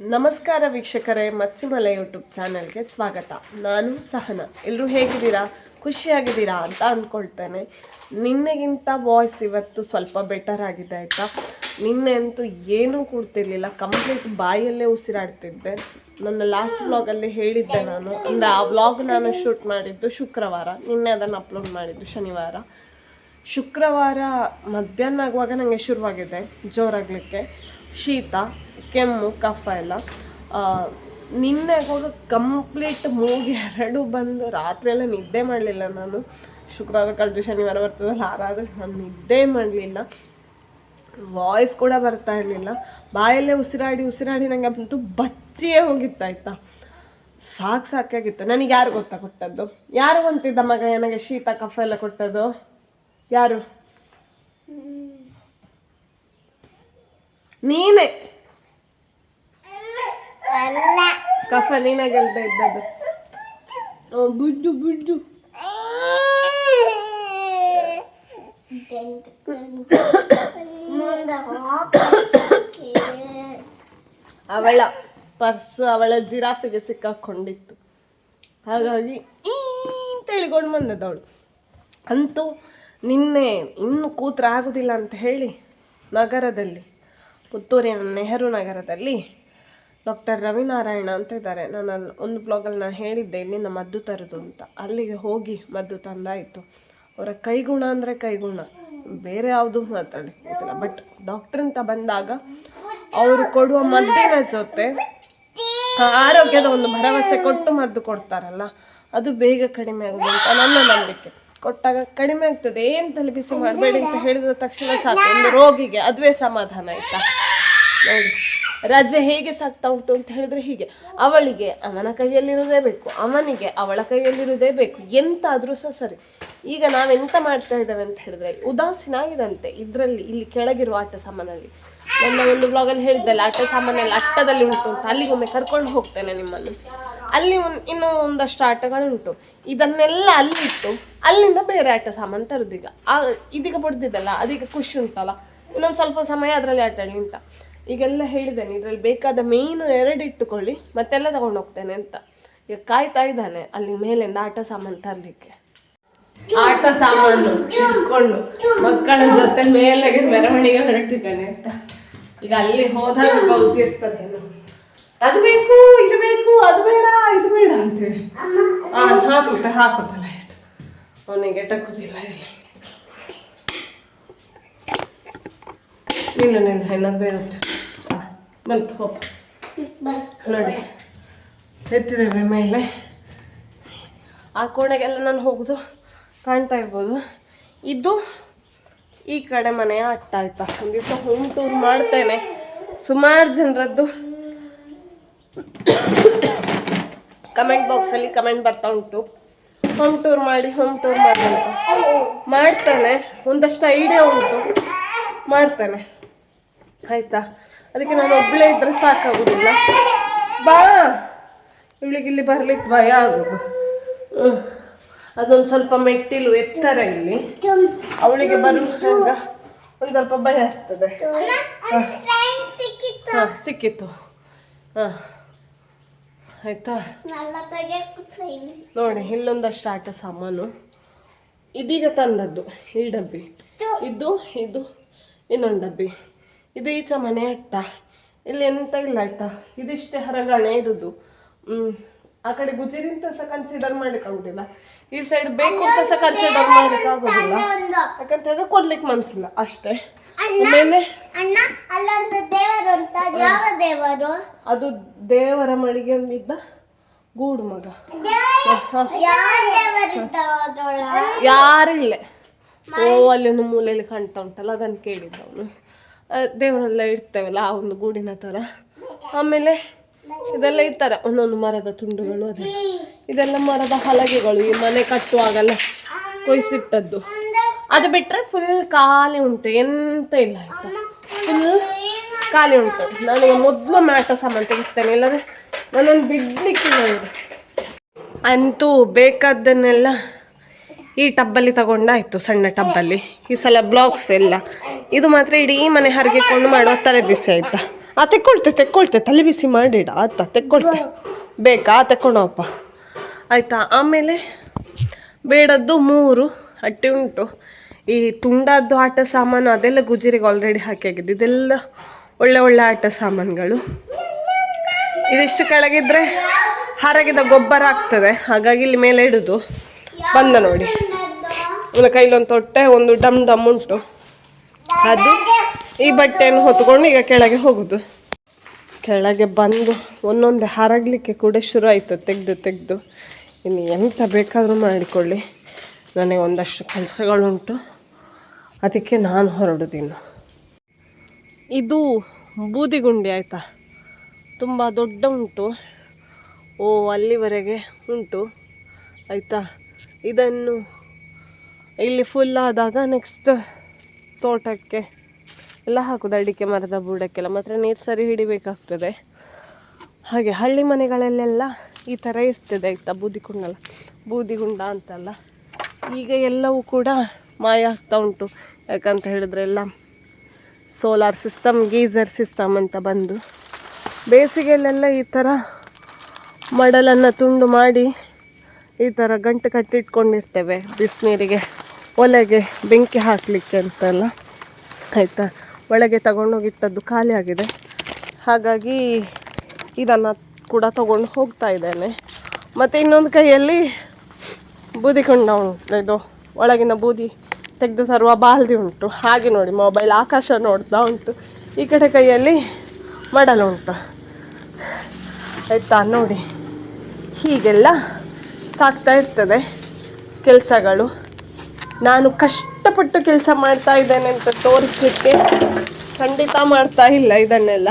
ನಮಸ್ಕಾರ ವೀಕ್ಷಕರೇ ಮತ್ಸಿಮಲೆ ಯೂಟ್ಯೂಬ್ ಚಾನಲ್ಗೆ ಸ್ವಾಗತ. ನಾನು ಸಹನ. ಎಲ್ಲರೂ ಹೇಗಿದ್ದೀರಾ? ಖುಷಿಯಾಗಿದ್ದೀರಾ ಅಂತ ಅಂದ್ಕೊಳ್ತೇನೆ ನಿನ್ನೆಗಿಂತ ವಾಯ್ಸ್ ಇವತ್ತು ಸ್ವಲ್ಪ ಬೆಟರ್ ಆಗಿದೆ ಆಯಿತಾ? ನಿನ್ನೆ ಅಂತೂ ಏನೂ ಕೂಡ್ತಿರ್ಲಿಲ್ಲ. ಕಂಪ್ಲೀಟ್ ಬಾಯಲ್ಲೇ ಉಸಿರಾಡ್ತಿದ್ದೆ. ನನ್ನ ಲಾಸ್ಟ್ ವ್ಲಾಗಲ್ಲಿ ಹೇಳಿದ್ದೆ ನಾನು. ಅಂದರೆ ಆ ವ್ಲಾಗ್ ನಾನು ಶೂಟ್ ಮಾಡಿದ್ದು ಶುಕ್ರವಾರ. ನಿನ್ನೆ ಅದನ್ನು ಅಪ್ಲೋಡ್ ಮಾಡಿದ್ದು ಶನಿವಾರ. ಶುಕ್ರವಾರ ಮಧ್ಯಾಹ್ನ ಆಗುವಾಗ ನನಗೆ ಶುರುವಾಗಿದೆ ಜೋರಾಗಲಿಕ್ಕೆ. ಶೀತ. ಕೆಮ್ಮು, ಕಫ ಎಲ್ಲ. ನಿನ್ನೆ ಹೋಗ ಕಂಪ್ಲೀಟ್ ಮೂಗಿ ಎರಡು ಬಂದು ರಾತ್ರಿ ಎಲ್ಲ ನಿದ್ದೆ ಮಾಡಲಿಲ್ಲ ನಾನು. ಶುಕ್ರವಾರ, ಕಳೆದು ಶನಿವಾರ ಬರ್ತದಲ್ಲ ಆರಾದ್ರೆ ನಾನು ನಿದ್ದೆ ಮಾಡಲಿಲ್ಲ. ವಾಯ್ಸ್ ಕೂಡ ಬರ್ತಾ ಇರಲಿಲ್ಲ. ಬಾಯಲ್ಲೇ ಉಸಿರಾಡಿ ಉಸಿರಾಡಿ ನನಗೆ ಅಂತೂ ಬಚ್ಚಿಯೇ ಹೋಗಿತ್ತಾಯ್ತಾ ಸಾಕು ಸಾಕಾಗಿತ್ತು ನನಗೆ ಯಾರು ಗೊತ್ತಾ ಕೊಟ್ಟದ್ದು? ಯಾರು ಅಂತಿದ್ದ ಮಗ ನನಗೆ ಶೀತ, ಕಫ ಎಲ್ಲ ಕೊಟ್ಟದ್ದು? ಯಾರು? ನೀನೇ. ಕಫ ನೀನಾಗೆಲ್ತ ಇದ್ದದ್ದು. ಬುಡ್ಡು ಬುಡ್ಡು. ಅವಳ ಪರ್ಸ್ ಅವಳ ಜಿರಾಫಿಗೆ ಸಿಕ್ಕಾಕೊಂಡಿತ್ತು. ಹಾಗಾಗಿ ಅಂತ ಹೇಳಿಕೊಂಡು ಅವಳು ಅಂತೂ ನಿನ್ನೆ ಇನ್ನು ಕೂತ್ರೆ ಆಗೋದಿಲ್ಲ ಅಂತ ಹೇಳಿ ನಗರದಲ್ಲಿ, ಪುತ್ತೂರಿನ ನೆಹರು ನಗರದಲ್ಲಿ ಡಾಕ್ಟರ್ ರವಿನಾರಾಯಣ ಅಂತ ಇದ್ದಾರೆ. ನಾನು ಅಲ್ಲಿ ಒಂದು ಬ್ಲಾಗಲ್ಲಿ ನಾನು ಹೇಳಿದ್ದೆ ಇಲ್ಲಿಂದ ಮದ್ದು ತರೋದು ಅಂತ. ಅಲ್ಲಿಗೆ ಹೋಗಿ ಮದ್ದು ತಂದಾಯಿತು. ಅವರ ಕೈಗುಣ ಅಂದರೆ ಕೈಗುಣ. ಬೇರೆ ಯಾವುದು ಮಾತಾಡಿಸ್ತಿಲ್ಲ ಬಟ್ ಡಾಕ್ಟರ್ ಅಂತ ಬಂದಾಗ ಅವರು ಕೊಡುವ ಮದ್ದಿನ ಜೊತೆ ಆರೋಗ್ಯದ ಒಂದು ಭರವಸೆ ಕೊಟ್ಟು ಮದ್ದು ಕೊಡ್ತಾರಲ್ಲ, ಅದು ಬೇಗ ಕಡಿಮೆ ಆಗೋದು ಅಂತ ನನ್ನ ನಂಬಿಕೆ. ಕೊಟ್ಟಾಗ ಕಡಿಮೆ ಆಗ್ತದೆ. ಏನು ತಲೆ ಮಾಡಬೇಡಿ ಅಂತ ಹೇಳಿದ ತಕ್ಷಣ ಸಾಕು. ಒಂದು ರೋಗಿಗೆ ಅದುವೇ ಸಮಾಧಾನ ಆಯ್ತಾ? ನೋಡಿ. ರಜೆ ಹೇಗೆ ಸಾಕ್ತಾ ಉಂಟು ಅಂತ ಹೇಳಿದ್ರೆ ಹೀಗೆ. ಅವಳಿಗೆ ಅವನ ಕೈಯಲ್ಲಿರುವುದೇ ಬೇಕು, ಅವನಿಗೆ ಅವಳ ಕೈಯಲ್ಲಿರುವುದೇ ಬೇಕು, ಎಂತಾದ್ರೂ ಸಹ ಸರಿ. ಈಗ ನಾವೆಂತ ಮಾಡ್ತಾ ಇದ್ದೇವೆ ಅಂತ ಹೇಳಿದ್ರೆ ಉದಾಸೀನ ಆಗಿದಂತೆ ಇದರಲ್ಲಿ, ಇಲ್ಲಿ ಕೆಳಗಿರುವ ಆಟ ಸಾಮಾನಲ್ಲಿ. ನನ್ನ ಒಂದು ಬ್ಲಾಗಲ್ಲಿ ಹೇಳಿದ್ದಲ್ಲ, ಆಟ ಸಾಮಾನಲ್ಲಿ ಅಟ್ಟದಲ್ಲಿ ಉಂಟು ಅಂತ. ಅಲ್ಲಿಗೊಮ್ಮೆ ಕರ್ಕೊಂಡು ಹೋಗ್ತೇನೆ ನಿಮ್ಮನ್ನು. ಅಲ್ಲಿ ಒಂದು ಇನ್ನೂ ಒಂದಷ್ಟು ಆಟಗಳುಂಟು. ಇದನ್ನೆಲ್ಲ ಅಲ್ಲಿ ಇಟ್ಟು, ಅಲ್ಲಿಂದ ಬೇರೆ ಆಟ ಸಾಮಾನು ತರುದೀಗ. ಆ, ಇದೀಗ ಬಡ್ದಿದ್ದಲ್ಲ, ಅದೀಗ ಖುಷಿ ಉಂಟಲ್ಲ. ಇನ್ನೊಂದು ಸ್ವಲ್ಪ ಸಮಯ ಅದರಲ್ಲಿ ಆಟ ಆಡಿ ಅಂತ ಈಗೆಲ್ಲ ಹೇಳಿದ್ದೇನೆ, ಇದರಲ್ಲಿ ಬೇಕಾದ ಮೇಯ್ನು ಎರಡು ಇಟ್ಟುಕೊಳ್ಳಿ, ಮತ್ತೆಲ್ಲ ತಗೊಂಡು ಹೋಗ್ತೇನೆ ಅಂತ. ಈಗ ಕಾಯ್ತಾ ಇದ್ದಾನೆ, ಅಲ್ಲಿ ಮೇಲಿಂದ ಆಟ ಸಾಮಾನು ತರಲಿಕ್ಕೆ. ಆಟ ಸಾಮಾನು ಇಟ್ಕೊಂಡು ಮಕ್ಕಳ ಜೊತೆ ಮೇಲೆಗೆ ಮೆರವಣಿಗೆ ಹೊರಟಿದ್ದಾನೆ ಅಂತ. ಈಗ ಅಲ್ಲಿ ಹೋದಾಗ ಗೌಜಿ ಇರ್ತದೆ ಅದು ಬೇಕು, ಇದು ಬೇಕು, ಅದು ಬೇಡ, ಇದು ಬೇಡ ಅಂತೇಳಿ ಹಾಕುತ್ತೆ, ಹಾಕುತ್ತಲ್ಲ ಅವನಿಗೆ ಟಕ್ಕುದಿಲ್ಲ ಇಲ್ಲ ನಿಲ್ಲ ನಿಲ್ಲ ಇನ್ನೊಂದು ಬಂತು ಹೋಪ ನೋಡಿ. ಎತ್ತಿದ್ದೇವೆ ಮೇಲೆ. ಆ ಕೋಣೆಗೆಲ್ಲ ನಾನು ಹೋಗೋದು ಕಾಣ್ತಾ ಇರ್ಬೋದು. ಇದು ಈ ಕಡೆ ಮನೆಯ ಅಟ್ಟ ಆಯ್ತಾ. ಒಂದು ದಿವಸ ಹೋಮ್ ಟೂರ್ ಮಾಡ್ತೇನೆ. ಸುಮಾರು ಜನರದ್ದು ಕಮೆಂಟ್ ಬಾಕ್ಸಲ್ಲಿ ಕಮೆಂಟ್ ಬರ್ತಾ ಉಂಟು. ಹೋಮ್ ಟೂರ್ ಮಾಡಿ ಹೋಮ್ ಟೂರ್ ಮಾಡಿ ಅಂತ. ಮಾಡ್ತಾನೆ. ಒಂದಷ್ಟು ಐಡಿಯಾ ಉಂಟು. ಮಾಡ್ತೇನೆ. ಆಯ್ತಾ? ಅದಕ್ಕೆ ನಾನು ಒಬ್ಬಳೇ ಇದ್ರೆ ಸಾಕಾಗುದಿಲ್ಲ. ಬಾ. ಇವಳಿಗೆ ಇಲ್ಲಿ ಬರ್ಲಿಕ್ಕೆ ಭಯ ಆಗೋದು. ಅದೊಂದು ಸ್ವಲ್ಪ ಮೆಟ್ಟಿಲು ಎತ್ತರ ಇಲ್ಲಿ. ಅವಳಿಗೆ ಬರುವಾಗ ಒಂದು ಸ್ವಲ್ಪ ಭಯ ಆಗ್ತದೆ. ಹಾಂ, ಸಿಕ್ಕಿತ್ತು. ಹಾಂ. ಆಯ್ತಾ? ನೋಡಿ, ಇಲ್ಲೊಂದಷ್ಟು ಆಟ ಸಾಮಾನು. ಇದೀಗ ತಂದದ್ದು, ಈ ಡಬ್ಬಿ. ಇದು ಇದು, ಇನ್ನೊಂದು ಡಬ್ಬಿ. ಇದು ಈಚೆ ಮನೆ ಅಟ್ಟ. ಇಲ್ಲಿ ಎಂತ ಇಲ್ಲ ಆಯ್ತಾ ಇದಿಷ್ಟೇ ಹರಗಣೆ ಇರುದು. ಹ್ಮ್. ಆ ಕಡೆ ಗುಜಿರಿ ಅಂತ ಸಹ ಕನ್ಸಿಡರ್ ಮಾಡ್ಲಿಕ್ಕಾಗುದಿಲ್ಲ ಈ ಸೈಡ್ ಬೇಕು ಅಂತ ಸಹ ಕನ್ಸಿಡರ್ ಮಾಡ್ಲಿಕ್ಕೆ ಆಗುದಿಲ್ಲ. ಯಾಕಂತ ಹೇಳಿದ್ರೆ ಕೊಡ್ಲಿಕ್ಕೆ ಮನ್ಸಿಲ್ಲ. ಅಷ್ಟೇ. ಅದ್ ದೇವರು ದೇವರ ಮಡಿಗೆಂಡಿದ್ದ ಗೂಡು ಮಗ. ಯಾರಿಲ್ಲ. ಓ ಅಲ್ಲಿ ಒಂದು ಮೂಲೆಯಲ್ಲಿ ಕಾಣ್ತಾ ಉಂಟಲ್ಲ ಅದನ್ನು ಕೇಳಿದ್ದ ಅವನು. ದೇವರೆಲ್ಲ ಇಡ್ತೇವಲ್ಲ, ಆ ಒಂದು ಗೂಡಿನ ಥರ ಆಮೇಲೆ ಇದೆಲ್ಲ ಥರ ಒಂದೊಂದು ಮರದ ತುಂಡುಗಳು ಅದೇ. ಇದೆಲ್ಲ ಮರದ ಹಲಗೆಗಳು, ಈ ಮನೆ ಕಟ್ಟುವಾಗೆಲ್ಲ ಕೊಯ್ಸಿಟ್ಟದ್ದು. ಅದು ಬಿಟ್ಟರೆ ಫುಲ್ ಖಾಲಿ ಉಂಟು, ಎಂತ ಇಲ್ಲ ಫುಲ್ ಖಾಲಿ ಉಂಟು. ನನಗೆ ಮೊದಲು ಮ್ಯಾಟ ಸಾಮಾನು ತೆಗಿಸ್ತೇನೆ, ಇಲ್ಲದ್ರೆ ನಾನೊಂದು ಬಿಡ್ಲಿಕ್ಕಿಲ್ಲ ಅಂತೂ ಬೇಕಾದ್ದನ್ನೆಲ್ಲ ಈ ಟಬ್ಬಲ್ಲಿ ತಗೊಂಡಾಯ್ತು ಸಣ್ಣ ಟಬ್ಬಲ್ಲಿ. ಈ ಸಲ ಬ್ಲಾಕ್ಸ್ ಎಲ್ಲ. ಇದು ಮಾತ್ರ ಇಡೀ ಮನೆ ಹರಗಿಕೊಂಡು ಮಾಡುವ ತಲೆ ಬಿಸಿ ಆಯ್ತಾ? ಆ, ತೆಕ್ಕೊಳ್ತೆ ತೆಕ್ಕೊಳ್ತೆ ತಲೆ ಬಿಸಿ ಮಾಡಿಡ. ಆತ, ತೆಕ್ಕೊಳ್ತೆ. ಬೇಕಾ ತೆಕ್ಕೊಂಡವಪ್ಪ ಆಯ್ತಾ? ಆಮೇಲೆ ಬೇಡದ್ದು ಮೂರು, ಅಟ್ಟಿ ಉಂಟು. ಈ ತುಂಡದ್ದು ಆಟ ಸಾಮಾನು, ಅದೆಲ್ಲ ಗುಜರಿಗೆ ಆಲ್ರೆಡಿ ಹಾಕಿಯಾಗಿದೆ ಇದೆಲ್ಲ ಒಳ್ಳೆ ಒಳ್ಳೆ ಆಟ ಸಾಮಾನುಗಳು. ಇದಿಷ್ಟು ಕೆಳಗಿದ್ರೆ ಹರಗಿದ ಗೊಬ್ಬರ ಆಗ್ತದೆ. ಹಾಗಾಗಿ ಇಲ್ಲಿ ಮೇಲೆ ಇಡುದು. ಬಂದ ನೋಡಿ. ಇವನ ಕೈಲೊಂದು ತೊಟ್ಟೆ, ಒಂದು ಡಮ್ ಡಮ್ ಉಂಟು. ಅದು ಈ ಬಟ್ಟೆಯನ್ನು ಹೊತ್ಕೊಂಡು ಈಗ ಕೆಳಗೆ ಹೋಗುದು. ಕೆಳಗೆ ಬಂದು ಒಂದೊಂದೇ ಹರಗಲಿಕ್ಕೆ ಕೂಡ ಶುರು ಆಯಿತು. ತೆಗೆದು ತೆಗೆದು. ಇನ್ನು ಎಂತ ಬೇಕಾದರೂ ಮಾಡಿಕೊಳ್ಳಿ. ನನಗೆ ಒಂದಷ್ಟು ಕೆಲಸಗಳುಂಟು. ಅದಕ್ಕೆ ನಾನು ಹೊರಡುದಿನ್ನು ಇದು ಬೂದಿಗುಂಡಿ ಆಯಿತಾ? ತುಂಬ ದೊಡ್ಡ ಉಂಟು. ಓ, ಅಲ್ಲಿವರೆಗೆ ಉಂಟು. ಆಯಿತಾ? ಇದನ್ನು ಇಲ್ಲಿ ಫುಲ್ ಆದಾಗ ನೆಕ್ಸ್ಟ್ ತೋಟಕ್ಕೆ ಎಲ್ಲ ಹಾಕೋದು, ಅಡಿಕೆ ಮರದ ಬುಡಕ್ಕೆಲ್ಲ. ಮಾತ್ರ ನೀರು ಸರಿ ಹಿಡಿಬೇಕಾಗ್ತದೆ. ಹಾಗೆ ಹಳ್ಳಿ ಮನೆಗಳಲ್ಲೆಲ್ಲ ಈ ಥರ ಇರ್ತದೆ, ಆಯಿತಾ? ಬೂದಿಗುಂಡಲ್ಲ ಬೂದಿಗುಂಡ ಅಂತಲ್ಲ. ಈಗ ಎಲ್ಲವೂ ಕೂಡ ಮಾಯ ಆಗ್ತಾ ಉಂಟು. ಯಾಕಂತ ಹೇಳಿದ್ರೆ ಎಲ್ಲ ಸೋಲಾರ್ ಸಿಸ್ಟಮ್ ಗೀಸರ್ ಸಿಸ್ಟಮ್ ಅಂತ ಬಂದು ಬೇಸಿಗೆಯಲ್ಲೆಲ್ಲ ಈ ಥರ ಮಡಲನ್ನು ತುಂಡು ಮಾಡಿ ಈ ಥರ ಗಂಟು ಕಟ್ಟಿಟ್ಕೊಂಡಿರ್ತೇವೆ ಬಿಸಿನೀರಿಗೆ. ಒಲೆಗೆ ಬೆಂಕಿ ಹಾಕಲಿಕ್ಕೆ ಅಂತೆಲ್ಲ. ಆಯಿತಾ? ಒಳಗೆ ತಗೊಂಡೋಗಿಟ್ಟದ್ದು ಖಾಲಿ ಆಗಿದೆ. ಹಾಗಾಗಿ ಇದನ್ನು ಕೂಡ ತಗೊಂಡು ಹೋಗ್ತಾ ಇದ್ದೇನೆ. ಮತ್ತು ಇನ್ನೊಂದು ಕೈಯಲ್ಲಿ ಬೂದಿಕೊಂಡ ಉಂಟು. ಇದು ಒಳಗಿನ ಬೂದಿ ತೆಗೆದು ತರುವ ಬಾಲ್ದಿ ಉಂಟು. ಹಾಗೆ ನೋಡಿ ಮೊಬೈಲ್ ಆಕಾಶ ನೋಡ್ತಾ ಉಂಟು. ಈ ಕಡೆ ಕೈಯಲ್ಲಿ ಮಡಲು ಉಂಟು. ಆಯಿತಾ? ನೋಡಿ. ಹೀಗೆಲ್ಲ ಸಾಕ್ತಾ ಇರ್ತದೆ ಕೆಲಸಗಳು. ನಾನು ಕಷ್ಟಪಟ್ಟು ಕೆಲಸ ಮಾಡ್ತಾ ಇದ್ದೇನೆ ಅಂತ ತೋರಿಸ್ಲಿಕ್ಕೆ ಖಂಡಿತ ಮಾಡ್ತಾ ಇಲ್ಲ ಇದನ್ನೆಲ್ಲ.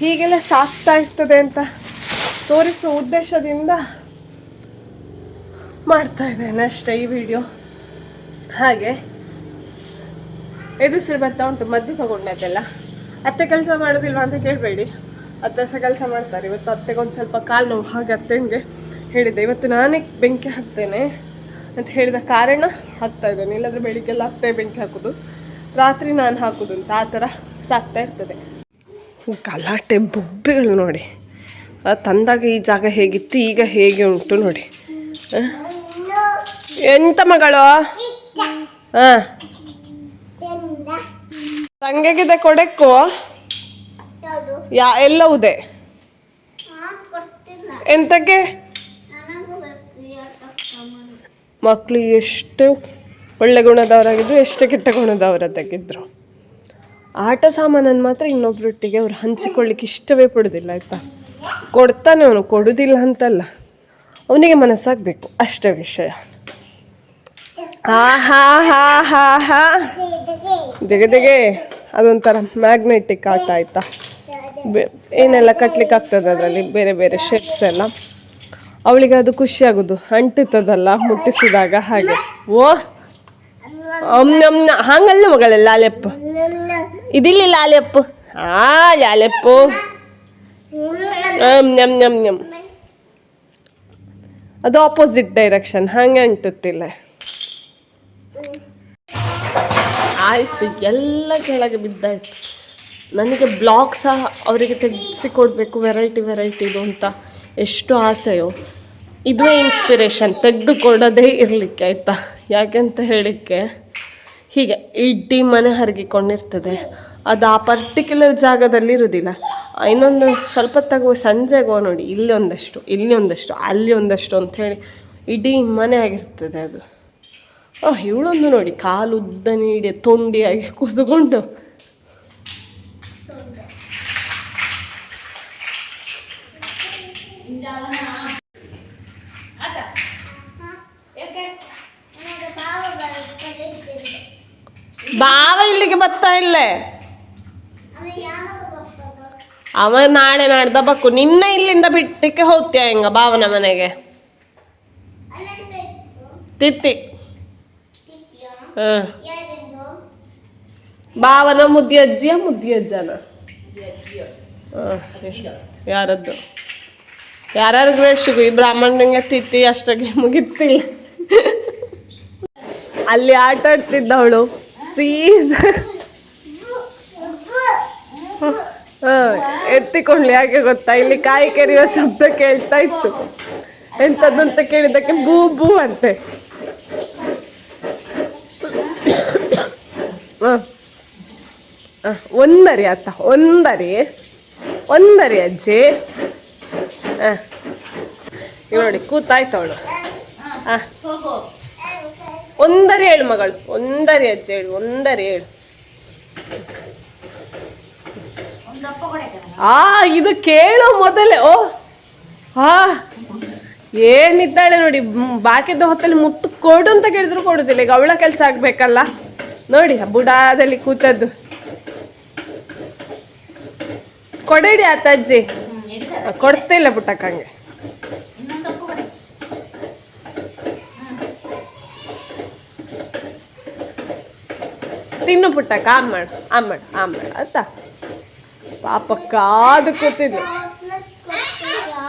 ಹೀಗೆಲ್ಲ ಸಾಕ್ತಾ ಇರ್ತದೆ ಅಂತ ತೋರಿಸುವ ಉದ್ದೇಶದಿಂದ ಮಾಡ್ತಾ ಇದ್ದೇನೆ ಅಷ್ಟೇ ಈ ವಿಡಿಯೋ ಹಾಗೆ ಎದುರು ಬರ್ತಾ ಉಂಟು, ಮದ್ದು ತಗೊಂಡೆ ಅದೆಲ್ಲ. ಅತ್ತೆ ಕೆಲಸ ಮಾಡೋದಿಲ್ವಾ ಅಂತ ಕೇಳಬೇಡಿ. ಅತ್ತೆ ಸಹ ಕೆಲಸ ಮಾಡ್ತಾರೆ, ಇವತ್ತು ಅತ್ತೆಗೊಂದು ಸ್ವಲ್ಪ ಕಾಲು ನೋವು, ಹಾಗೆ ಹೇಳಿದ್ದೆ. ಇವತ್ತು ನಾನೇ ಬೆಂಕಿ ಹಾಕ್ತೇನೆ ಅಂತ ಹೇಳಿದ ಕಾರಣ ಹಾಕ್ತಾ ಇದ್ದೇನೆ. ಇಲ್ಲಾದ್ರೆ ಬೆಳಿಗ್ಗೆ ಎಲ್ಲ ಅತ್ತೆ ಬೆಂಕಿ ಹಾಕೋದು. ರಾತ್ರಿ ನಾನು ಹಾಕೋದು ಅಂತ. ಆ ಥರ ಸಾಕ್ತಾ ಇರ್ತದೆ. ಗಲಾಟೆ, ಬೊಬ್ಬೆಗಳು ನೋಡಿ. ತಂದಾಗ ಈ ಜಾಗ ಹೇಗಿತ್ತು, ಈಗ ಹೇಗೆ ಉಂಟು ನೋಡಿ? ಎಂತ ಮಗಳು? ಹಾ ತಂಗೆಗಿದೆ ಕೊಡಕ್ಕೋ. ಯಾ, ಎಲ್ಲವುದೇ? ಎಂತಕ್ಕೆ? ಮಕ್ಕಳು ಎಷ್ಟು ಒಳ್ಳೆ ಗುಣದವರಾಗಿದ್ರು, ಎಷ್ಟು ಕೆಟ್ಟ ಗುಣದವರದ್ದಾಗಿದ್ರು ಆಟ ಸಾಮಾನನ್ನು ಮಾತ್ರ ಇನ್ನೊಬ್ಬರೊಟ್ಟಿಗೆ ಅವ್ರು ಹಂಚಿಕೊಳ್ಳಿಕ್ಕೆ ಇಷ್ಟವೇ ಪಡೋದಿಲ್ಲ, ಆಯಿತಾ? ಕೊಡ್ತಾನೆ ಅವನು, ಕೊಡೋದಿಲ್ಲ ಅಂತಲ್ಲ. ಅವನಿಗೆ ಮನಸ್ಸಾಗಬೇಕು, ಅಷ್ಟೇ ವಿಷಯ. ಹಾ ಹಾ ಹಾ ಹಾ. ದಿಗೆ ದಿಗೆ. ಅದೊಂಥರ ಮ್ಯಾಗ್ನೆಟಿಕ್ ಆಟ, ಆಯಿತಾ? ಏನೆಲ್ಲ ಕಟ್ಲಿಕ್ಕೆ ಆಗ್ತದೆ ಅದರಲ್ಲಿ? ಬೇರೆ ಬೇರೆ ಶೇಪ್ಸ್ ಎಲ್ಲ. ಅವಳಿಗೆ ಅದು ಖುಷಿ ಆಗೋದು. ಅಂಟುತ್ತದಲ್ಲ, ಮುಟ್ಟಿಸಿದಾಗ ಹಾಗೆ. ಓ ಅಮ್ನ ಹಂಗಲ್ಲ ಮಗಳೇ, ಲಾಲೆಪ್ಪು. ಇದಿಲ್ಲ ಲಾಲೆಪ್ಪು. ಆ, ಲಾಲೆಪ್ಪ. ಅದು ಆಪೋಸಿಟ್ ಡೈರೆಕ್ಷನ್ ಹಂಗೆ ಅಂಟುತ್ತಿಲ್ಲ. ಆಯ್ತು ಎಲ್ಲ ಕೆಳಗೆ ಬಿದ್ದಾಯ್ತು. ನನಗೆ ಬ್ಲಾಕ್ ಸಹ ಅವರಿಗೆ ತೆಗೆಸಿ ಕೊಡಬೇಕು ವೆರೈಟಿ ವೆರೈಟಿದು ಅಂತ. ಎಷ್ಟು ಆಸೆಯೋ. ಇದುವೇ ಇನ್ಸ್ಪಿರೇಷನ್ ತೆಗೆದು ಕೊಡೋದೇ ಇರಲಿಕ್ಕೆ ಆಯಿತಾ? ಯಾಕೆಂತ ಹೇಳಿಕ್ಕೆ? ಹೀಗೆ ಇಡೀ ಮನೆ ಹರಗಿಕೊಂಡಿರ್ತದೆ. ಅದು ಆ ಪರ್ಟಿಕ್ಯುಲರ್ ಜಾಗದಲ್ಲಿ ಇರೋದಿಲ್ಲ ಇನ್ನೊಂದು ಸ್ವಲ್ಪ ತಗೋ ಸಂಜೆಗೋ ನೋಡಿ. ಇಲ್ಲಿ ಒಂದಷ್ಟು ಇಲ್ಲಿ ಒಂದಷ್ಟು, ಅಲ್ಲಿ ಒಂದಷ್ಟು ಅಂತ ಹೇಳಿ ಇಡೀ ಮನೆ ಆಗಿರ್ತದೆ ಅದು. ಓಹ್ ಇವಳೊಂದು ನೋಡಿ. ಕಾಲು ಉದ್ದ ನೀಡಿ ತೊಂಡಿಯಾಗಿ ಕೂತ್ಕೊಂಡು ಬತ್ತ ಬರ್ತಾ ಇಲ್ಲೇ? ಅವ ನಾಳೆ ನಾಡ್ದ ಬಕ್ಕು. ನಿನ್ನ ಇಲ್ಲಿಂದ ಬಿಟ್ಟಕ್ಕೆ ಹೋಗ್ತೀಯ ಹೆಂಗ ಭಾವನ ಮನೆಗೆ? ತಿತ್ತಿ. ಹ್ಮ್ ಭಾವನ ಮುದ್ದಿ ಅಜ್ಜಿಯ ಮುದ್ದಿ ಅಜ್ಜನ. ಯಾರದ್ದು? ಯಾರ್ಯಾರು ವೇಸ್ಟಿಗೂ ಈ ಬ್ರಾಹ್ಮಣನಿಗೆ ತಿತ್ತಿ ಅಷ್ಟಾಗಿ ಮುಗಿತಿಲ್ಲ. ಅಲ್ಲಿ ಆಟ ಆಡ್ತಿದ್ದವಳು. ಸೀದಾ ಹಾ ಎತ್ತಿಕೊಂಡ್ಲಿ ಯಾಕೆ ಗೊತ್ತಾ? ಇಲ್ಲಿ ಕಾಯಿ ಕೆರೆಯುವ ಶಬ್ದ ಕೇಳ್ತಾ ಇತ್ತು. ಎಂತದಂತ ಕೇಳಿದ್ದಕ್ಕೆ ಬೂ ಬೂ ಅಂತೆ. ಹ. ಹ, ಒಂದರಿ ಅತ್ತ ಒಂದರಿ ಒಂದರಿ ಅಜ್ಜಿ. ಹ ನೋಡಿ ಕೂತಾಯ್ತವಳು ಹ. ಒಂದರಿ ಹೇಳು ಮಗಳು, ಒಂದರಿ ಅಜ್ಜ ಹೇಳು, ಒಂದರಿ ಹೇಳು ಆ, ಇದು ಕೇಳೋ ಮೊದಲೇ, ಓ ಹಾ ಏನಿದ್ದಾಳೆ ನೋಡಿ ಬಾಕಿದ್ದ ಹೊತ್ತಲ್ಲಿ ಮುತ್ತು ಕೊಡು ಅಂತ ಕೇಳಿದ್ರು ಕೊಡುದಿಲ್ಲ, ಈಗ ಅವಳ ಕೆಲಸ ಆಗ್ಬೇಕಲ್ಲ. ನೋಡಿ ಬುಡಾದಲ್ಲಿ ಕೂತದ್ದು. ಕೊಡೇಡಿ ಆತ ಅಜ್ಜಿ. ಕೊಡ್ತಿಲ್ಲ ಪುಟ್ಟಕ್ಕಂಗೆ. ತಿನ್ನು ಪುಟ್ಟಕ್ಕ ಆಮ್ ಮಾಡು ಆಮ್ ಮಾಡು ಆಮ್ ಮಾಡು ಆಯ್ತಾ ಪಾಪ ಕಾದು ಕೂತಿದ್ಲು ಚಾಕ್ಲೇಟ್ ಕೊಡ್ತೀಯಾ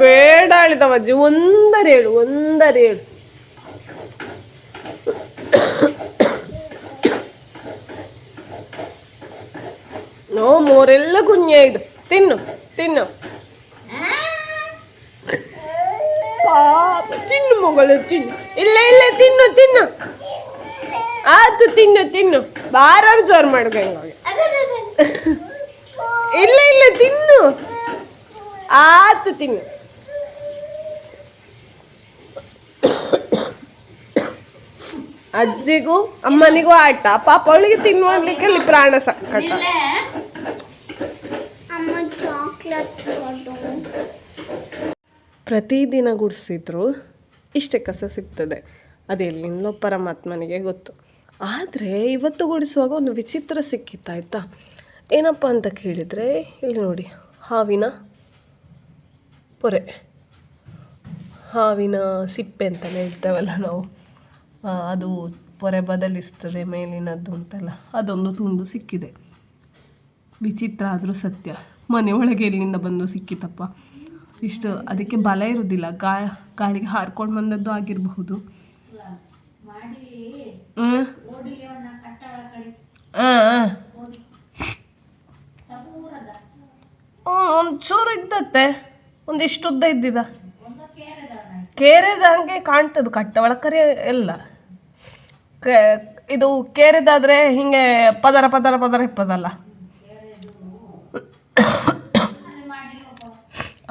ಬೇಡ ಹೇಳಿದವ ಅಜ್ಜಿ ಒಂದರಿ ಹೇಳು ಒಂದರಿ ಹೇಳು ನೋ ಮೋರೆಲ್ಲ ಕುഞ്ഞೆ ಇದು ತಿನ್ನು ತಿನ್ನು ಪಾಪ ತಿನ್ನು ಮಗಳು ತಿನ್ನು. ಇಲ್ಲ ಇಲ್ಲ ತಿನ್ನು ತಿನ್ನು. ಆತು ತಿನ್ನು ತಿನ್ನು. ಬಾರ ಜೋರ್ ಮಾಡ್ಕೊ ಹಿಂಗಾಗಿ ಇಲ್ಲ ಇಲ್ಲ ತಿನ್ನು. ಆತು ತಿನ್ನು. ಅಜ್ಜಿಗೂ ಅಮ್ಮನಿಗೂ ಆಟ. ಪಾಪ ಅವಳಿಗೆ ತಿನ್ನುವಲಿಕ್ಕೆ ಅಲ್ಲಿ ಪ್ರಾಣ ಸಂಕಟ. ಪ್ರತಿದಿನ ಗುಡಿಸಿದ್ರು. ಇಷ್ಟೇ ಕಸ ಸಿಗ್ತದೆ. ಅದೆಲ್ಲಿಂದಲೋ ಪರಮಾತ್ಮನಿಗೆ ಗೊತ್ತು. ಆದರೆ ಇವತ್ತು ಗುಡಿಸುವಾಗ ಒಂದು ವಿಚಿತ್ರ ಸಿಕ್ಕಿತ್ತಾಯ್ತಾ ಏನಪ್ಪ ಅಂತ ಕೇಳಿದರೆ, ಇಲ್ಲಿ ನೋಡಿ, ಹಾವಿನ ಪೊರೆ. ಹಾವಿನ ಸಿಪ್ಪೆ ಅಂತಲೇ ಹೇಳ್ತೇವಲ್ಲ ನಾವು. ಅದು ಪೊರೆ ಬದಲಿಸ್ತದೆ ಮೇಲಿನದ್ದು ಅಂತೆಲ್ಲ. ಅದೊಂದು ತುಂಡು ಸಿಕ್ಕಿದೆ. ವಿಚಿತ್ರ ಆದರೂ ಸತ್ಯ. ಮನೆ ಒಳಗೆ ಎಲ್ಲಿಂದ ಬಂದು ಸಿಕ್ಕಿತಪ್ಪ? ಇಷ್ಟು ಅದಕ್ಕೆ ಬಲ ಇರುವುದಿಲ್ಲ ಗಾ ಗಾಳಿಗೆ ಹಾರ್ಕೊಂಡು ಬಂದದ್ದು ಆಗಿರಬಹುದು. ಆ. ಹ್ಮ್, ಒಂಚೂರು ಇದ್ದತ್ತೆ ಒಂದಿಷ್ಟು ಉದ್ದ ಇದ್ದಿದ. ಕೇರೆದ ಹಾಗೆ ಕಾಣ್ತದೆ ಕಟ್ಟ ಒಳಕರೆ ಎಲ್ಲ. ಇದು ಕೇರೆದಾದ್ರೆ ಹಿಂಗೆ ಪದರ ಪದರ ಪದರ ಇಪ್ಪದಲ್ಲ.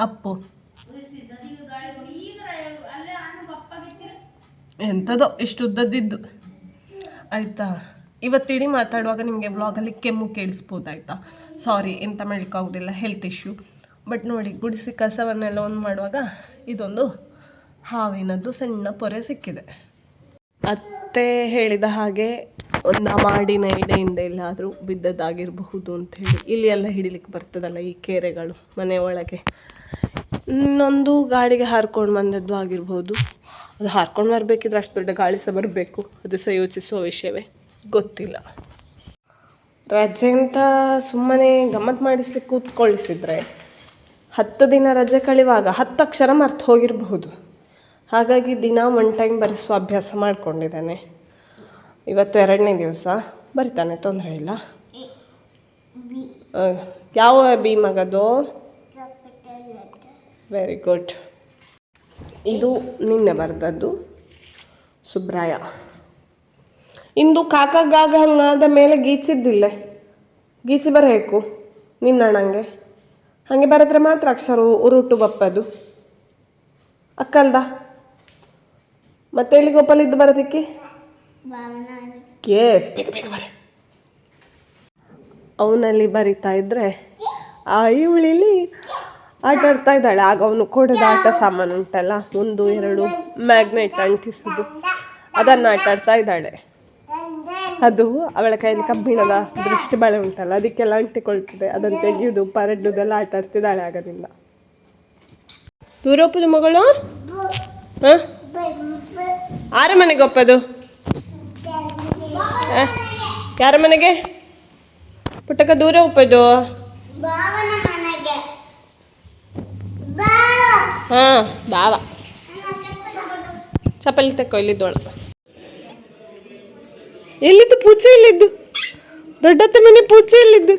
ಅಪ್ಪು. ಎಂಥದೋ ಇಷ್ಟು ಉದ್ದದ್ದಿದ್ದು ಆಯಿತಾ ಇವತ್ತಿಡೀ ಮಾತಾಡುವಾಗ ನಿಮಗೆ ವ್ಲಾಗಲ್ಲಿ ಕೆಮ್ಮು ಕೇಳಿಸ್ಬೋದು ಆಯಿತಾ ಸಾರಿ ಎಂತ ಮಾಡಲಿಕ್ಕಾಗೋದಿಲ್ಲ ಹೆಲ್ತ್ ಇಶ್ಯೂ ಬಟ್ ನೋಡಿ, ಗುಡಿಸಿ ಕಸವನ್ನೆಲ್ಲ ಒಂದು ಮಾಡುವಾಗ ಇದೊಂದು ಹಾವಿನದ್ದು ಸಣ್ಣ ಪೊರೆ ಸಿಕ್ಕಿದೆ. ಅತ್ತೆ ಹೇಳಿದ ಹಾಗೆ ಒಂದು ಮಾಡಿನ ಎಡೆಯಿಂದ ಎಲ್ಲಾದರೂ ಬಿದ್ದದ್ದಾಗಿರಬಹುದು ಅಂತ ಹೇಳಿ. ಇಲ್ಲಿ ಎಲ್ಲ ಹಿಡಿಲಿಕ್ಕೆ ಬರ್ತದಲ್ಲ ಈ ಕೆರೆಗಳು ಮನೆ ಇನ್ನೊಂದು ಗಾಡಿಗೆ ಹಾರ್ಕೊಂಡು ಬಂದದ್ದು ಆಗಿರ್ಬೋದು. ಅದು ಹಾರ್ಕೊಂಡು ಬರಬೇಕಿದ್ರೆ ಅಷ್ಟು ದೊಡ್ಡ ಗಾಳಿ ಸಹ ಬರಬೇಕು. ಅದು ಸಹ ಯೋಚಿಸುವ ವಿಷಯವೇ. ಗೊತ್ತಿಲ್ಲ. ರಜೆ ಅಂತ ಸುಮ್ಮನೆ ಗಮ್ಮತ್ತು ಮಾಡಿಸಿ ಕೂತ್ಕೊಳ್ಳಿಸಿದ್ರೆ ಹತ್ತು ದಿನ ರಜೆ ಕಳೆಯುವಾಗ ಹತ್ತು ಅಕ್ಷರ ಮರ್ತು ಹೋಗಿರಬಹುದು. ಹಾಗಾಗಿ ದಿನ ಒನ್ ಟೈಮ್ ಬರೆಸುವ ಅಭ್ಯಾಸ ಮಾಡಿಕೊಂಡಿದ್ದಾನೆ. ಇವತ್ತು ಎರಡನೇ ದಿವಸ. ಬರಿತಾನೆ ತೊಂದರೆ ಇಲ್ಲ. ಯಾವ ಬಿ ಮಗದು? ವೆರಿ ಗುಡ್ ಇದು ನಿನ್ನೆ ಬರೆದದ್ದು ಸುಬ್ರಾಯ. ಇಂದು ಕಾಕ ಗಾಗ ಹಂಗಾದ ಮೇಲೆ ಗೀಚಿದ್ದಿಲ್ಲ. ಗೀಚಿ ಬರಬೇಕು ನಿನ್ನಣ್ಣಂಗೆ ಹಾಗೆ ಬರೆದ್ರೆ ಮಾತ್ರ ಅಕ್ಷರ ಉರುಟು ಬಪ್ಪದು. ಅಕ್ಕಲ್ದ? ಮತ್ತೆ ಎಲ್ಲಿ ಗೋಪಾಲ್ ಇದ್ದು ಬರೋದಿಕ್ಕೆ? ಎಸ್ ಬೇಗ ಬೇಗ ಬರ. ಅವನಲ್ಲಿ ಬರಿತಾ ಇದ್ರೆ, ಆ ಇವಳಿಲಿ ಆಟ ಆಡ್ತಾ ಇದ್ದಾಳೆ. ಆಗ ಅವನು ಕೊಡದ ಆಟ ಸಾಮಾನು ಉಂಟಲ್ಲ? ಒಂದು, ಎರಡು ಮ್ಯಾಗ್ನೆಟ್ ಅಂಟಿಸುದು. ಅದನ್ನು ಆಟ ಆಡ್ತಾ ಇದ್ದಾಳೆ. ಅದು ಅವಳ ಕೈಯಲ್ಲಿ ಕಬ್ಬಿಣದ ದೃಷ್ಟಿ ಬಳೆ ಉಂಟಲ್ಲ? ಅದಕ್ಕೆಲ್ಲ ಅಂಟಿಕೊಳ್ತದೆ. ಅದನ್ನು ತೆಗೆಯುವುದು ಪರಡುದೆಲ್ಲ ಆಟ ಆಡ್ತಿದ್ದಾಳೆ ಆಗದಿಂದ. ಯುರೋಪದ ಮಗಳು? ಹಾಂ? ಆರ ಮನೆಗೆ ಒಪ್ಪದು? ಯಾರ ಮನೆಗೆ? ಪುಟ್ಟಕ ದೂರ ಒಪ್ಪದು? ಹಾಂ ಬಾವ ಚಪ್ಪಲಿ ತಕ್ಕೋ ಇಲ್ಲಿದ್ದೋಳು ಎಲ್ಲಿದ್ದು ಪೂಜೆ, ಎಲ್ಲಿದ್ದು? ದೊಡ್ಡತ್ತ ಮನೆ ಪೂಜೆ, ಎಲ್ಲಿದ್ದು?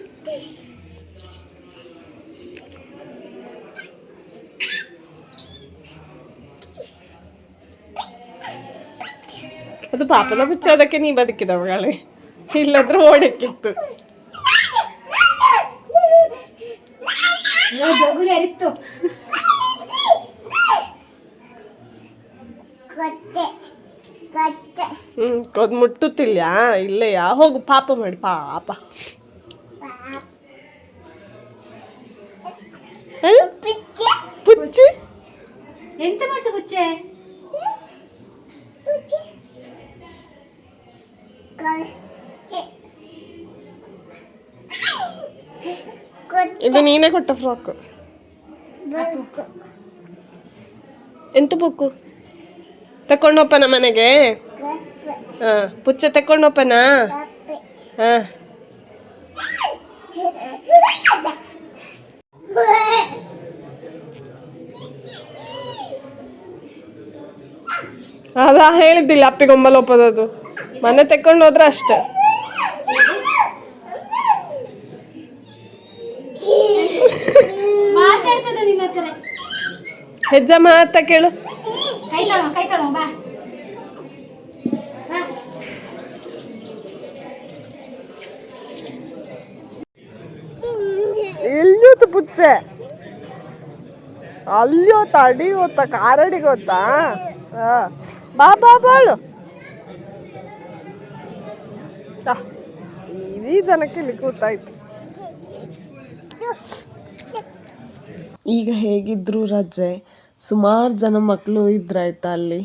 ಅದು ಪಾಪನ ಪುಚ್ಚ ಅದಕ್ಕೆ ನೀ ಬದುಕಿದ ಮಗಳೇ ಇಲ್ಲದ್ರೆ ಓಡಕ್ಕಿತ್ತು. ಜಗುಳಿ ಅರಿತ್ತು ಅದು ಮುಟ್ಟುತ್ತಿಲ್ಲ ಇಲ್ಲಯ್ಯ ಹೋಗು ಪಾಪ ಮಾಡಿ ಪಾಪ ಹ? ಪಿಚ್ಚೆ ಪುಚ್ಚಿ ಎಂತ ಮಾಡ್ತು ಗುಚ್ಚೆ ಪಿಚ್ಚೆ ಕತ್ತೆ ಕತ್ತೆ ಇದು ನೀನೇ ಕೊಟ್ಟ ಫ್ರಾಕ್ ಬುಕ್ಕು ಎಂತ ಬುಕ್ಕು ತಕೊಂಡೋಪನ ಮನೆಗೆ? ಹಾ ಪುಚ್ಚ ತಕೊಂಡೋಪನ? ಹಾಂ. ಹಾ ಅದ ಹೇಳಿದ್ದಿಲ್ಲ ಅಪ್ಪಿಗೊಂಬಲೋಪದದು ಮನೆ ತಕೊಂಡು ಹೋದ್ರೆ ಅಷ್ಟೇ. ಹೆಜ್ಜಮ್ಮ ಮಾತ ಕೇಳು. ಕೈ ತಳೋ ಕೈ ತಳೋ ಬಾ ಎಲ್ಲಿಯೋತು ಪುಚ್ಚೆ? ಅಲ್ಲಿಯೋತ ಅಡಿ ಗೊತ್ತಾ ಕಾರಡಿ ಗೊತ್ತಾ ಹಾ. ಬಾ ಬಾ ಬಾಳು. ಇಡೀ ಜನಕ್ಕೆ ಇಲ್ಲಿ ಕೂತಾಯ್ತು. ಈಗ ಹೇಗಿದ್ರು ರಜೆ? ಸುಮಾರು ಜನ ಮಕ್ಕಳು ಇದ್ರಾಯ್ತಾ ಅಲ್ಲಿ.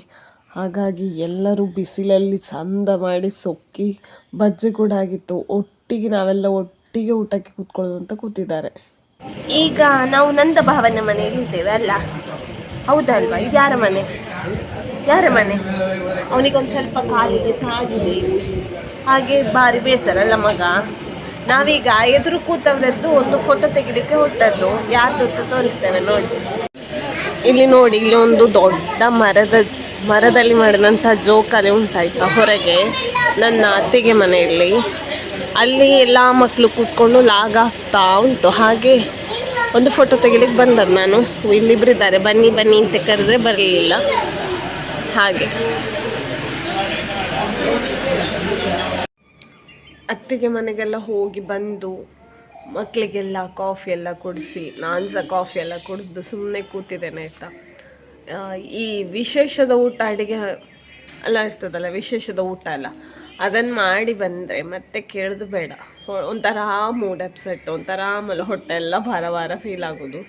ಹಾಗಾಗಿ ಎಲ್ಲರೂ ಬಿಸಿಲಲ್ಲಿ ಚಂದ ಮಾಡಿ ಸೊಕ್ಕಿ ಬಜ್ಜಿ ಕೂಡ ಆಗಿತ್ತು. ಒಟ್ಟಿಗೆ ನಾವೆಲ್ಲ ಒಟ್ಟಿಗೆ ಊಟಕ್ಕೆ ಕೂತ್ಕೊಳ್ಳೋದು ಅಂತ ಕೂತಿದ್ದಾರೆ. ಈಗ ನಾವು ನಂದ ಭಾವನ ಮನೆಯಲ್ಲಿ ಇದ್ದೇವೆ ಅಲ್ಲ? ಹೌದಲ್ವಾ ಇದು ಯಾರ ಮನೆ? ಯಾರ ಮನೆ? ಅವನಿಗೊಂದು ಸ್ವಲ್ಪ ಕಾಲಿಗೆ ತಾಗಿದೆ ಹಾಗೆ ಭಾರಿ ಬೇಸರ ಅಲ್ಲ ಮಗ? ನಾವೀಗ ಎದುರು ಕೂತವರದ್ದು ಒಂದು ಫೋಟೋ ತೆಗಿಲಿಕ್ಕೆ ಹೊಟ್ಟದ್ದು. ಯಾರ್ದು ತೋರಿಸ್ತೇವೆ ನೋಡಿ. ಇಲ್ಲಿ ನೋಡಿ, ಇಲ್ಲಿ ಒಂದು ದೊಡ್ಡ ಮರದ, ಮರದಲ್ಲಿ ಮಾಡಿದಂಥ ಜೋಕಾಲಿ ಉಂಟಾಯ್ತಾ ಹೊರಗೆ, ನನ್ನ ಅತ್ತಿಗೆ ಮನೆಯಲ್ಲಿ ಅಲ್ಲಿ ಎಲ್ಲ ಮಕ್ಕಳು ಕೂತ್ಕೊಂಡು ಲಾಗ್ ಆಗ್ತಾ ಉಂಟು. ಹಾಗೆ ಒಂದು ಫೋಟೋ ತೆಗಿಲಿಕ್ಕೆ ಬಂದದ್ದು ನಾನು. ಇಲ್ಲಿಬ್ಬರಿದ್ದಾರೆ ಬನ್ನಿ ಬನ್ನಿ ಅಂತ ಕರೆದ್ರೆ ಬರಲಿಲ್ಲ. ಹಾಗೆ. ಅತ್ತಿಗೆ ಮನೆಗೆಲ್ಲ ಹೋಗಿ ಬಂದು ಮಕ್ಕಳಿಗೆಲ್ಲ ಕಾಫಿ ಎಲ್ಲ ಕುಡಿಸಿ, ನಾನು ಸಹ ಕಾಫಿ ಎಲ್ಲ ಕುಡಿದು ಸುಮ್ಮನೆ ಕೂತಿದ್ದೇನೆ ಆಯಿತಾ? ಈ ವಿಶೇಷದ ಊಟ ಅಡುಗೆ ಎಲ್ಲ ಇರ್ತದಲ್ಲ, ವಿಶೇಷದ ಊಟ ಎಲ್ಲ ಅದನ್ನು ಮಾಡಿ ಬಂದರೆ ಮತ್ತೆ ಕೇಳೋದು ಬೇಡ. ಒಂಥರ ಮೂಡ್ ಅಪ್ಸೆಟ್ ಒಂಥರ ಆಮೇಲೆ ಹೊಟ್ಟೆ ಎಲ್ಲ ಭಾರ ಭಾರ ಫೀಲ್ ಆಗೋದು.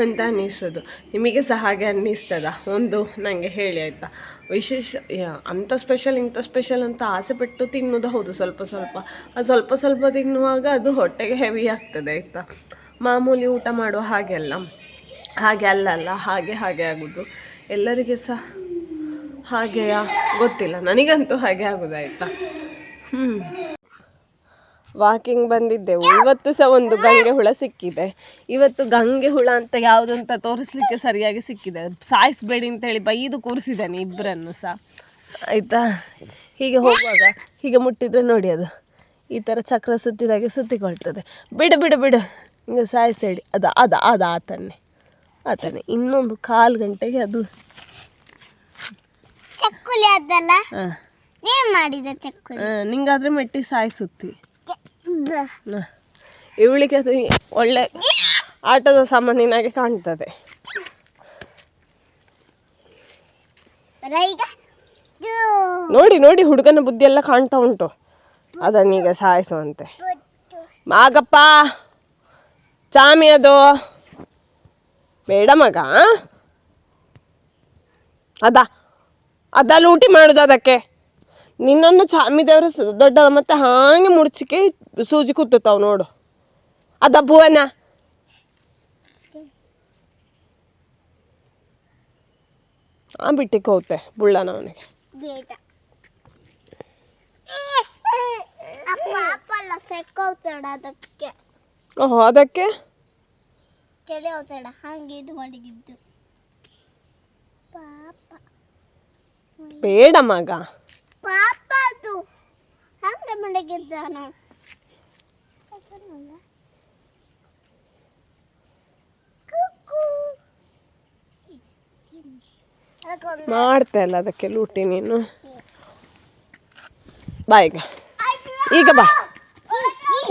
ಅಂತ ಅನ್ನಿಸೋದು. ನಿಮಗೆ ಸಹ ಹಾಗೆ ಅನ್ನಿಸ್ತದ? ಒಂದು ನನಗೆ ಹೇಳಿ ಆಯಿತಾ? ವಿಶೇಷ ಅಂಥ ಸ್ಪೆಷಲ್ ಇಂಥ ಸ್ಪೆಷಲ್ ಅಂತ ಆಸೆ ಪಟ್ಟು ತಿನ್ನೋದು ಹೌದು ಸ್ವಲ್ಪ ಸ್ವಲ್ಪ. ಅದು ಸ್ವಲ್ಪ ಸ್ವಲ್ಪ ತಿನ್ನುವಾಗ ಅದು ಹೊಟ್ಟೆಗೆ ಹೆವಿ ಆಗ್ತದೆ, ಆಯಿತಾ? ಮಾಮೂಲಿ ಊಟ ಮಾಡುವ ಹಾಗೆ ಅಲ್ಲ. ಹಾಗೆ ಅಲ್ಲಲ್ಲ ಹಾಗೆ ಹಾಗೆ ಆಗೋದು. ಎಲ್ಲರಿಗೆ ಸಹ ಹಾಗೆಯಾ ಗೊತ್ತಿಲ್ಲ. ನನಗಂತೂ ಹಾಗೆ ಆಗೋದು ಆಯಿತಾ ಹ್ಞೂ ವಾಕಿಂಗ್ ಬಂದಿದ್ದೆವು. ಇವತ್ತು ಸಹ ಒಂದು ಗಂಗೆ ಹುಳ ಸಿಕ್ಕಿದೆ. ಇವತ್ತು ಗಂಗೆ ಹುಳ ಅಂತ ಯಾವುದು ಅಂತ ತೋರಿಸ್ಲಿಕ್ಕೆ ಸರಿಯಾಗಿ ಸಿಕ್ಕಿದೆ. ಸಾಯಿಸ್ಬೇಡಿ ಅಂತೇಳಿ ಬೈದು ಕೂರಿಸಿದ್ದಾನೆ ಇಬ್ಬರನ್ನು ಸಹ. ಆಯಿತಾ? ಹೀಗೆ ಹೋಗುವಾಗ ಹೀಗೆ ಮುಟ್ಟಿದ್ರೆ ನೋಡಿ ಅದು. ಈ ಥರ ಚಕ್ರ ಸುತ್ತಿದಾಗೆ ಸುತ್ತಿಕೊಳ್ತದೆ. ಬಿಡು ಬಿಡು ಬಿಡು. ಹಿಂಗೆ ಸಾಯಿಸೇಡಿ ಅದು ಅದ ಅದು ಆತನೇ ಆತನೇ ಇನ್ನೊಂದು ಕಾಲು ಗಂಟೆಗೆ ಅದು. ಹಾಂ. ಮಾಡಿದ ಚಕ್ಕು ನಿಂಗಾದ್ರೆ ಮೆಟ್ಟಿ ಸಾಯಿಸುತ್ತಿ. ಇವಳಿಗೆ ಅದು ಒಳ್ಳೆ ಆಟದ ಸಾಮಾನಿನಾಗೆ ಕಾಣ್ತದೆ. ನೋಡಿ ನೋಡಿ ಹುಡುಗನ ಬುದ್ಧಿ ಎಲ್ಲ ಕಾಣ್ತಾ ಉಂಟು. ಅದನ್ನೀಗ ಸಾಯಿಸುವಂತೆ. ಆಗಪ್ಪ ಮಾಗಪ್ಪ ಚಾಮಿ ಅದು. ಬೇಡ ಮಗ ಅದ ಅದ ಲೂಟಿ ಮಾಡುದು ಅದಕ್ಕೆ. ನಿನ್ನನ್ನು ಚಾಮಿದವರು ದೊಡ್ಡ ಮತ್ತೆ ಹಾಗೆ ಮುಡ್ಚಿಕೆ ಸೂಜಿ ಕೂತುತ್ತಾವ್ ನೋಡು. ಅದ ಭುವನ. ಆ ಬಿಟ್ಟಿಗೆ ಹೋಗುತ್ತೆ ಸೆಕ್ಕೋತಾಡ ಅದಕ್ಕೆ. ಓಹೋ ಅದಕ್ಕೆ? ಬೇಡ ಮಗ. ಪಾಪ ಅದು ಮಡಗಿದ್ದಾನು ಮಾಡ್ತಾ ಇಲ್ಲ ಅದಕ್ಕೆ ಲೂಟಿ ನೀನು. ಬಾ ಈಗ. ಈಗ ಬಾ.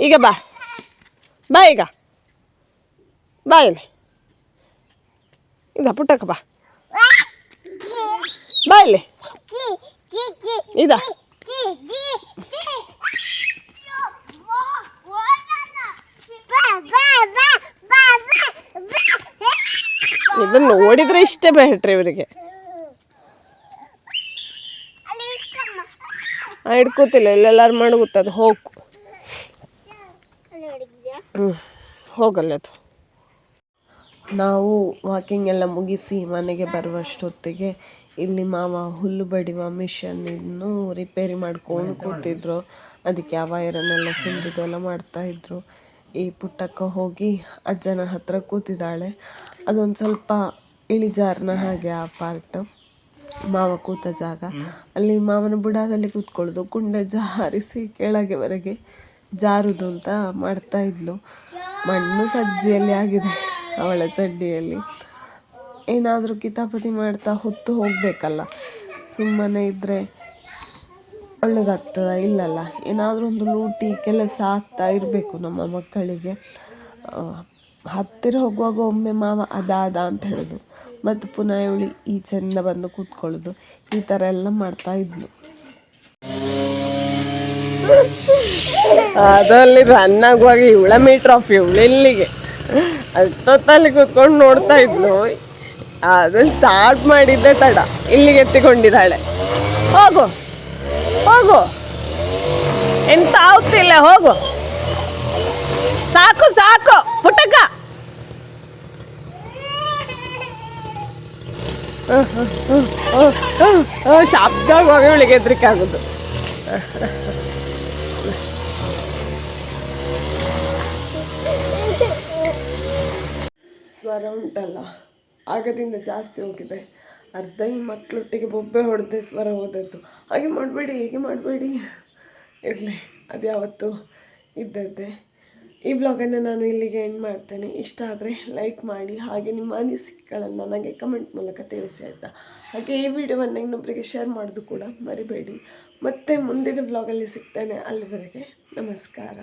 ಈಗ ಬಾ. ಬಾ ಈಗ. ಬಾ ಇಲ್ಲಿ ಇದ ಪುಟ್ಟಕ್ಕ ಬಾ. ಬಾ ಇಲ್ಲಿ. ಇದ. ಇದನ್ನ ನೋಡಿದ್ರೆ ಇಷ್ಟೇ ಬೇಟ್ರಿ ಇವರಿಗೆ. ಹಿಡ್ಕೋತಿಲ್ಲ, ಇಲ್ಲೆಲ್ಲಾರು ಮಡಗುತ್ತದು ಹೋಗು. ಹ್ಞೂ ಹೋಗಲ್ಲ ಅದು. ನಾವು ವಾಕಿಂಗ್ ಎಲ್ಲ ಮುಗಿಸಿ ಮನೆಗೆ ಬರುವಷ್ಟೊತ್ತಿಗೆ ಇಲ್ಲಿ ಮಾವ ಹುಲ್ಲು ಬಡಿವ ಮಿಷನ್ ಇನ್ನು ರಿಪೇರಿ ಮಾಡ್ಕೊಂಡು ಕೂತಿದ್ರು. ಅದಕ್ಕೆ ಆ ವೈರನ್ನೆಲ್ಲ ಮಾಡ್ತಾ ಇದ್ರು. ಈ ಪುಟ್ಟಕ್ಕ ಹೋಗಿ ಅಜ್ಜನ ಹತ್ರ ಕೂತಿದ್ದಾಳೆ. ಅದೊಂದು ಸ್ವಲ್ಪ ಇಳಿಜಾರಿನ ಹಾಗೆ ಆ ಪಾರ್ಟ್ ಮಾವ ಕೂತ ಜಾಗ. ಅಲ್ಲಿ ಮಾವನ ಬುಡದಲ್ಲಿ ಕೂತ್ಕೊಳ್ಳೋದು. ಕುಂಡೆ ಜಾರಿಸಿ ಕೆಳಗೆವರೆಗೆ ಜಾರುದು ಅಂತ ಮಾಡ್ತಾ ಇದ್ಲು. ಮಣ್ಣು ಸಜ್ಜೆಯಲ್ಲಿ ಆಗಿದೆ ಅವಳ ಚಡ್ಡಿಯಲ್ಲಿ. ಏನಾದರೂ ಕಿತಾಪತಿ ಮಾಡ್ತಾ ಹೊತ್ತು ಹೋಗಬೇಕಲ್ಲ. ಸುಮ್ಮನೆ ಇದ್ದರೆ ಒಳ್ಳೇದಾಗ್ತದ? ಇಲ್ಲಲ್ಲ. ಏನಾದರೂ ಒಂದು ಲೂಟಿ ಕೆಲಸ ಆಗ್ತಾ ಇರಬೇಕು ನಮ್ಮ ಮಕ್ಕಳಿಗೆ. ಹತ್ತಿರ ಹೋಗುವಾಗ ಒಮ್ಮೆ ಮಾವ ಅದಾದ ಅಂತ ಹೇಳೋದು. ಮತ್ತು ಪುನಃ ಇವಳಿ ಈಚೆಯಿಂದ ಬಂದು ಕೂತ್ಕೊಳ್ಳೋದು. ಈ ಥರ ಎಲ್ಲ ಮಾಡ್ತಾ ಇದ್ಲು. ಅದರಲ್ಲಿ ರನ್ ಆಗುವಾಗ ಇವಳ ಮೀಟ್ರ್ ಆಫ್ ಇವಳು ಇಲ್ಲಿಗೆ. ಅಷ್ಟೊತ್ತಲ್ಲಿ ಕೂತ್ಕೊಂಡು ನೋಡ್ತಾ ಇದ್ಲು. ಅದನ್ನ ಸ್ಟಾರ್ಟ್ ಮಾಡಿದ್ದೆ ತಡ. ಇಲ್ಲಿಗೆ ಎತ್ತಿಕೊಂಡಿದ್ದಾಳೆ. ಹೋಗು. ಹೋಗು. ಎಂತ ಆಗ್ತಿಲ್ಲ ಹೋಗು. ಸಾಕು ಸಾಕು. ಪುಟಕ ಶಬ್ದ ಹೋಗಿ ಇವಳಿಗೆ ಹೆದ್ರಿಕೆ ಆಗೋದು ಸ್ವರ ಉಂಟಲ್ಲ. ಆಗದಿಂದ ಜಾಸ್ತಿ ಹೋಗಿದೆ. ಅರ್ಧ ಈ ಮಕ್ಕಳೊಟ್ಟಿಗೆ ಬೊಬ್ಬೆ ಹೊಡೆದೆ ಸ್ವರ ಹೋದದ್ದು. ಹಾಗೆ ಮಾಡಬೇಡಿ, ಹೀಗೆ ಮಾಡಬೇಡಿ. ಇರಲಿ, ಅದು ಯಾವತ್ತು ಇದ್ದದ್ದೇ. ಈ ಬ್ಲಾಗನ್ನು ನಾನು ಇಲ್ಲಿಗೆ ಎಂಡ್ ಮಾಡ್ತೇನೆ. ಇಷ್ಟ ಆದರೆ ಲೈಕ್ ಮಾಡಿ, ಹಾಗೆ ನಿಮ್ಮ ಅನಿಸಿಕೆಗಳನ್ನು ನನಗೆ ಕಮೆಂಟ್ ಮೂಲಕ ತಿಳಿಸಿ ಆಯಿತಾ? ಹಾಗೆ ಈ ವಿಡಿಯೋವನ್ನು ಇನ್ನೊಬ್ಬರಿಗೆ ಶೇರ್ ಮಾಡೋದು ಕೂಡ ಮರಿಬೇಡಿ. ಮತ್ತೆ ಮುಂದಿನ ಬ್ಲಾಗಲ್ಲಿ ಸಿಗ್ತೇನೆ. ಅಲ್ಲಿವರೆಗೆ ನಮಸ್ಕಾರ.